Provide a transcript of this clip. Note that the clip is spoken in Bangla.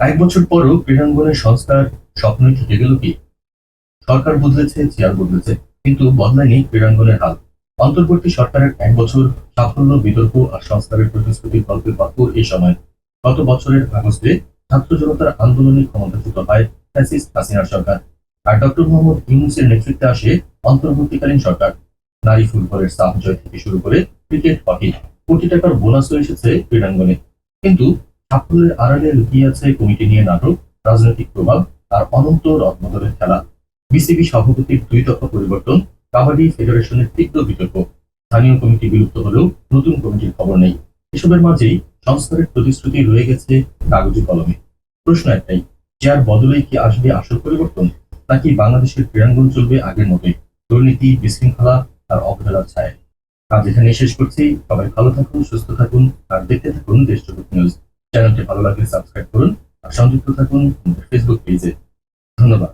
এক বছর পরও ক্রীড়াঙ্গনের সংস্কার স্বপ্ন থেকে গেল কি? সরকার বদলেছে, চেয়ার বদলেছে, কিন্তু বদলায়নি ক্রীড়াঙ্গনের হাল। অন্তর্বর্তী সরকারের এক বছর সাফল্য, বিতর্ক আর সংস্কারের প্রতিশ্রুতি গল্পের পাকুর এই সময়। গত বছরের আগস্টে ছাত্র জনতার আন্দোলনে ক্ষমতাচ্যুত হয় ফ্যাসিস্ট হাসিনার সরকার আর ডক্টর মোহাম্মদ ইউনুসের নেতৃত্বে আসে অন্তর্বর্তীকালীন সরকার। নারী ফুটবলের সাফ থেকে শুরু করে ক্রিকেট, হকি, কোটি টাকার বোনাসও এসেছে ক্রীড়াঙ্গনে। কিন্তু সাফল্যের আড়ালে লুকিয়ে আছে কমিটি নিয়ে নাটক, রাজনৈতিক প্রভাব আর অনন্ত রদবদলের খেলা। বিসিবি সভাপতির দুই দফা পরিবর্তন, কাবাডি ফেডারেশনের তীব্র বিতর্ক। স্থানীয় কমিটি বিলুপ্ত হলেও নতুন কমিটির খবর নেই। এসবের মাঝেই সংস্কারের প্রতিশ্রুতি রয়ে গেছে কাগজে কলমে। প্রশ্ন একটাই চেয়ার বদলে কি আসবে আসল পরিবর্তন? নাকি বাংলাদেশের ক্রীড়াঙ্গন চলবে আগের মতোই? দুর্নীতি, বিশৃঙ্খলা আর অবহেলার ছায়। আজ এখানে শেষ করছি। সবাই ভালো থাকুন, সুস্থ থাকুন আর দেখতে থাকুন দেশ নিউজ। চ্যানেলটি ভালো লাগলে সাবস্ক্রাইব করুন আর সংযুক্ত থাকুন ফেসবুক পেজে ধন্যবাদ।